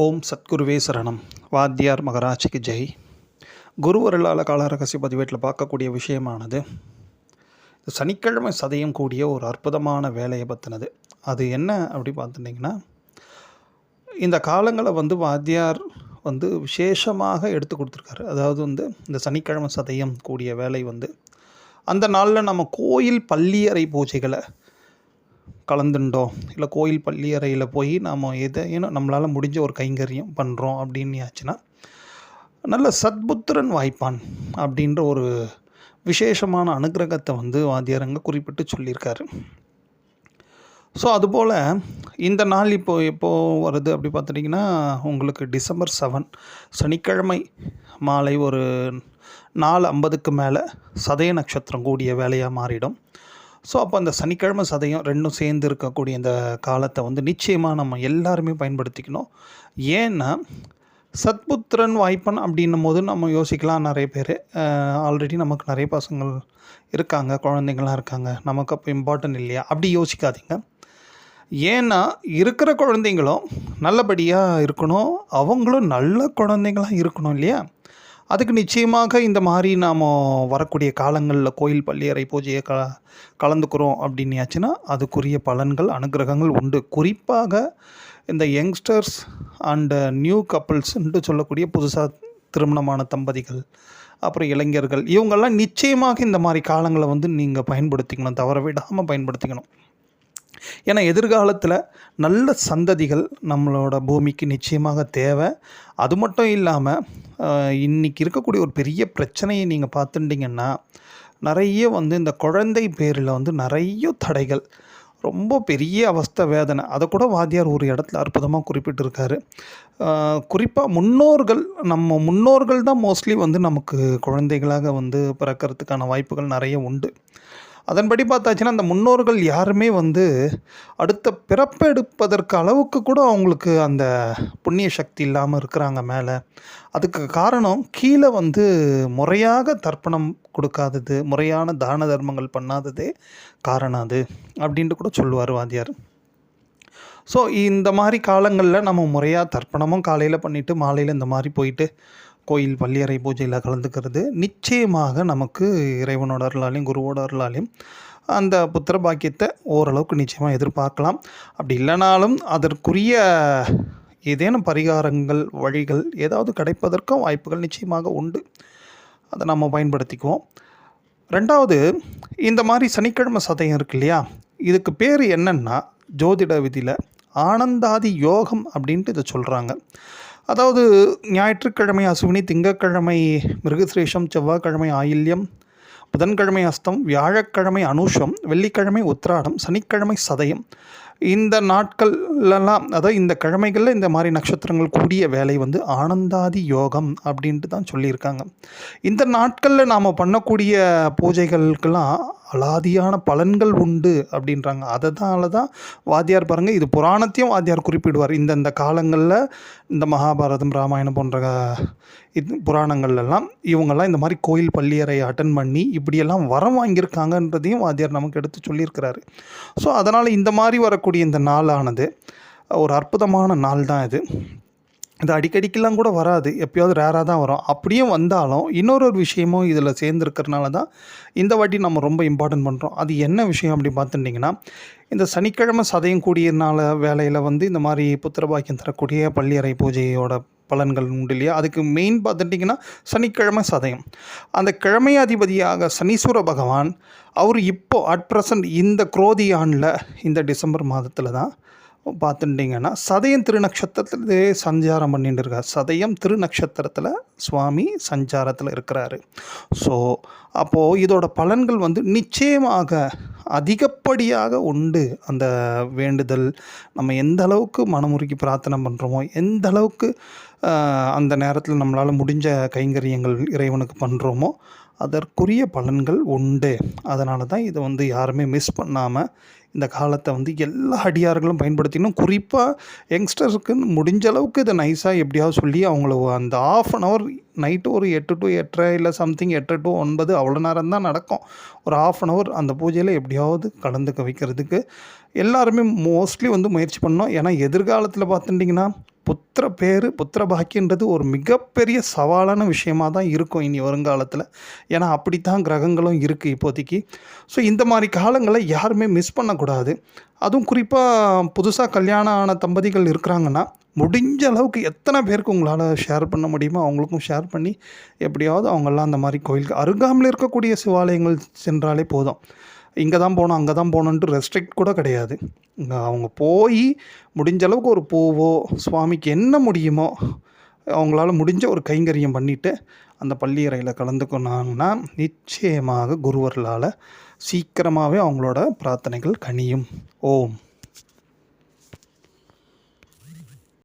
ஓம் சத்குருவே சரணம். வாத்தியார் மகராஜிக்கு ஜெய். குருவருளால காலரகசிய பதிவேட்டில் பார்க்கக்கூடிய விஷயமானது சனிக்கிழமை சதயம் கூடிய ஒரு அற்புதமான வேலையை பற்றினது அது என்ன அப்படி பார்த்துட்டிங்கன்னா இந்த காலங்களை வந்து வாத்தியார் வந்து விசேஷமாக எடுத்து கொடுத்துருக்காரு. அதாவது வந்து இந்த சனிக்கிழமை சதயம் கூடிய வேலை வந்து அந்த நாளில் நம்ம கோயில் பள்ளியறை பூஜைகளை கலந்துட்டோம் இல்லை கோயில் பள்ளி அறையில் போய் நாம் எதையும் நம்மளால் முடிஞ்ச ஒரு கைங்கரியம் பண்ணுறோம் அப்படின்னு ஆச்சுன்னா நல்ல சத்புத்திரன் வாய்ப்பான் அப்படின்ற ஒரு விசேஷமான அனுகிரகத்தை வந்து வாத்தியாரங்க குறிப்பிட்டு சொல்லியிருக்காரு. ஸோ அதுபோல் இந்த நாள் இப்போ எப்போது வருது அப்படி பார்த்துட்டிங்கன்னா உங்களுக்கு டிசம்பர் செவன் சனிக்கிழமை மாலை ஒரு நாலு ஐம்பதுக்கு மேலே சதய நட்சத்திரம் கூடிய வேலையாக மாறிடும். ஸோ அப்போ அந்த சனிக்கிழமை சதையும் ரெண்டும் சேர்ந்து இருக்கக்கூடிய இந்த காலத்தை வந்து நிச்சயமாக நம்ம எல்லாருமே பயன்படுத்திக்கணும். ஏன்னா சத்புத்திரன் வாய்ப்பன் அப்படின்னும் போது நம்ம யோசிக்கலாம் நிறைய பேர். ஆல்ரெடி நமக்கு நிறைய பசங்கள் இருக்காங்க குழந்தைங்களாம் இருக்காங்க. நமக்கு அப்போ இம்பார்ட்டன்ட் இல்லையா? அப்படி யோசிக்காதீங்க. ஏன்னா இருக்கிற குழந்தைங்களும் நல்லபடியாக இருக்கணும். அவங்களும் நல்ல குழந்தைங்களாக இருக்கணும் இல்லையா? அதுக்கு நிச்சயமாக இந்த மாதிரி நாம் வரக்கூடிய காலங்களில் கோயில் பள்ளியறை பூஜையை க கலந்துக்கிறோம் அப்படின்னாச்சுன்னா அதுக்குரிய பலன்கள் அனுகிரகங்கள் உண்டு. குறிப்பாக இந்த யங்ஸ்டர்ஸ் அண்டு நியூ கப்புள்ஸ்ன்ட்டு சொல்லக்கூடிய புதுசாக திருமணமான தம்பதிகள் அப்புறம் இளைஞர்கள் இவங்கெல்லாம் நிச்சயமாக இந்த மாதிரி காலங்களை வந்து நீங்கள் பயன்படுத்திக்கணும் தவற விடாமல் பயன்படுத்திக்கணும். ஏன்னா எதிர்காலத்தில் நல்ல சந்ததிகள் நம்மளோட பூமிக்கு நிச்சயமாக தேவை. அது மட்டும் இல்லாமல் இன்றைக்கி இருக்கக்கூடிய ஒரு பெரிய பிரச்சனையை நீங்கள் பார்த்துட்டிங்கன்னா நிறைய வந்து இந்த குழந்தை பேரில் வந்து நிறைய தடைகள் ரொம்ப பெரிய அவஸ்தை வேதனை. அதை கூட வாத்தியார் ஒரு இடத்துல அற்புதமாக குறிப்பிட்டிருக்காரு. குறிப்பாக முன்னோர்கள் நம்ம முன்னோர்கள் தான் மோஸ்ட்லி வந்து நமக்கு குழந்தைகளாக வந்து பிறக்கிறதுக்கான வாய்ப்புகள் நிறைய உண்டு. அதன்படி பார்த்தாச்சுன்னா அந்த முன்னோர்கள் யாருமே வந்து அடுத்த பிறப்பெடுப்பதற்கு அளவுக்கு கூட அவங்களுக்கு அந்த புண்ணிய சக்தி இல்லாமல் இருக்கிறாங்க மேலே. அதுக்கு காரணம் கீழே வந்து முறையாக தர்ப்பணம் கொடுக்காதது முறையான தான தர்மங்கள் பண்ணாததே காரணம் அது அப்படின்ட்டு கூட சொல்லுவார் வாத்தியார். ஸோ இந்த மாதிரி காலங்களில் நம்ம முறையாக தர்ப்பணமும் காலையில் பண்ணிவிட்டு மாலையில் இந்த மாதிரி போயிட்டு கோயில் பள்ளியறை பூஜையில் கலந்துக்கிறது. நிச்சயமாக நமக்கு இறைவனோட அருளாலையும் குருவோட அருளாலையும் அந்த புத்திர பாக்கியத்தை ஓரளவுக்கு நிச்சயமாக எதிர்பார்க்கலாம். அப்படி இல்லைனாலும் அதற்குரிய ஏதேனும் பரிகாரங்கள் வழிகள் ஏதாவது கிடைப்பதற்கும் வாய்ப்புகள் நிச்சயமாக உண்டு. அதை நம்ம பயன்படுத்திக்குவோம். ரெண்டாவது இந்த மாதிரி சனிக்கிழமை சதயம் இருக்கு இல்லையா? இதுக்கு பேர் என்னென்னா ஜோதிட விதியில் ஆனந்தாதி யோகம் அப்படின்ட்டு இதை சொல்கிறாங்க அதாவது ஞாயிற்றுக்கிழமை அசுவினி திங்கக்கிழமை மிருகசிரேஷம் செவ்வாய்க்கிழமை ஆயில்யம் புதன்கிழமை அஸ்தம் வியாழக்கிழமை அனுஷம் வெள்ளிக்கிழமை உத்திராடம் சனிக்கிழமை சதயம். இந்த நாட்கள்லாம் அதாவது இந்த கிழமைகளில் இந்த மாதிரி நட்சத்திரங்கள் கூடிய வேலை வந்து ஆனந்தாதி யோகம் அப்படின்ட்டு தான் சொல்லியிருக்காங்க. இந்த நாட்களில் நாம் பண்ணக்கூடிய பூஜைகளுக்கெல்லாம் அலாதியான பலன்கள் உண்டு அப்படின்றாங்க. அதனால தான் வாத்தியார் பாருங்கள் இது புராணத்தையும் வாத்தியார் குறிப்பிடுவார். இந்தந்த காலங்களில் இந்த மகாபாரதம் ராமாயணம் போன்ற இது புராணங்கள்லாம் இவங்கெல்லாம் இந்த மாதிரி கோயில் பள்ளியறை அட்டன் பண்ணி இப்படியெல்லாம் வரம் வாங்கியிருக்காங்கன்றதையும் வாத்தியார் நமக்கு எடுத்து சொல்லியிருக்கிறாரு. ஸோ அதனால் இந்த மாதிரி வரக்கூடிய இந்த நாளானது ஒரு அற்புதமான நாள் தான் இது. இது அடிக்கடிக்கெல்லாம் கூட வராது. எப்போயாவது ரேராக தான் வரும். அப்படியும் வந்தாலும் இன்னொரு ஒரு விஷயமும் இதில் சேர்ந்துருக்கிறனால தான் இந்த வாட்டி நம்ம ரொம்ப இம்பார்ட்டன்ட் பண்ணுறோம் அது என்ன விஷயம் அப்படி பார்த்துட்டிங்கன்னா இந்த சனிக்கிழமை சதயம் கூடியனால வேலையில் வந்து இந்த மாதிரி புத்திரபாக்கியம் தரக்கூடிய பள்ளியறை பூஜையோட பலன்கள் உண்டு இல்லையா? அதுக்கு மெயின் பார்த்துட்டிங்கன்னா சனிக்கிழமை சதயம். அந்த கிழமை அதிபதியாக சனீஸ்வர பகவான் அவர் இப்போது அட் ப்ரெசன்ட் இந்த குரோதி ஆண்டில் இந்த டிசம்பர் மாதத்தில் தான் பார்த்துட்டிங்கன்னா சதயம் திருநக்ஷத்திரத்திலே சஞ்சாரம் பண்ணிட்டு இருக்கார் சதயம் திருநக்ஷத்திரத்தில் சுவாமி சஞ்சாரத்தில் இருக்கிறாரு. ஸோ அப்போது இதோட பலன்கள் வந்து நிச்சயமாக அதிகப்படியாக உண்டு. அந்த வேண்டுதல் நம்ம எந்த அளவுக்கு மனமுருகி பிரார்த்தனை பண்ணுறோமோ எந்த அளவுக்கு அந்த நேரத்தில் நம்மளால் முடிஞ்ச கைங்கரியங்கள் இறைவனுக்கு பண்ணுறோமோ அதற்குரிய பலன்கள் உண்டு. அதனால தான் இதை வந்து யாருமே மிஸ் பண்ணாமல் இந்த காலத்தை வந்து எல்லா அடியார்களும் பயன்படுத்தினோம் குறிப்பாக யங்ஸ்டர்ஸுக்குன்னு முடிஞ்ச அளவுக்கு இதை நைஸாக எப்படியாவது சொல்லி அவங்கள அந்த ஆஃப் அன் ஹவர் நைட்டு ஒரு எட்டு டு எட்டரை இல்லை சம்திங் எட்டு டு ஒன்பது அவ்வளோ நேரம் தான் நடக்கும். ஒரு ஆஃப் அன் ஹவர் அந்த பூஜையில் எப்படியாவது கலந்துக்க வைக்கிறதுக்கு. எல்லாருமே மோஸ்ட்லி வந்து முயற்சி பண்ணோம். ஏன்னா எதிர்காலத்தில் பார்த்துட்டிங்கன்னா புத்திர பேர் புத்திர பாக்கியன்றது ஒரு மிகப்பெரிய சவாலான விஷயமா தான் இருக்கும் இனி வருங்காலத்தில். ஏன்னா அப்படித்தான் கிரகங்களும் இருக்குது இப்போதைக்கு. ஸோ இந்த மாதிரி காலங்களை யாருமே மிஸ் பண்ணக்கூடாது. அதுவும் குறிப்பாக புதுசாக கல்யாணம் ஆன தம்பதிகள் இருக்கிறாங்கன்னா முடிஞ்ச அளவுக்கு எத்தனை பேருக்கு உங்களால் ஷேர் பண்ண முடியுமோ அவங்களுக்கும் ஷேர் பண்ணி எப்படியாவது அவங்கெல்லாம் அந்த மாதிரி கோயிலுக்கு அருகாமல் இருக்கக்கூடிய சிவாலயங்கள் சென்றாலே போதும். இங்கே தான் போகணும் அங்கே தான் போகணுன்ட்டு ரெஸ்ட்ரிக்ட் கூட கிடையாது. அவங்க போய் முடிஞ்ச அளவுக்கு ஒரு பூவோ சுவாமிக்கு என்ன முடியுமோ அவங்களால முடிஞ்ச ஒரு கைங்கரியம் பண்ணிவிட்டு அந்த பள்ளியறையில் கலந்துக்கொண்டாங்கன்னா நிச்சயமாக குருவர்களால் சீக்கிரமாகவே அவங்களோட பிரார்த்தனைகள் கனியும். ஓம்.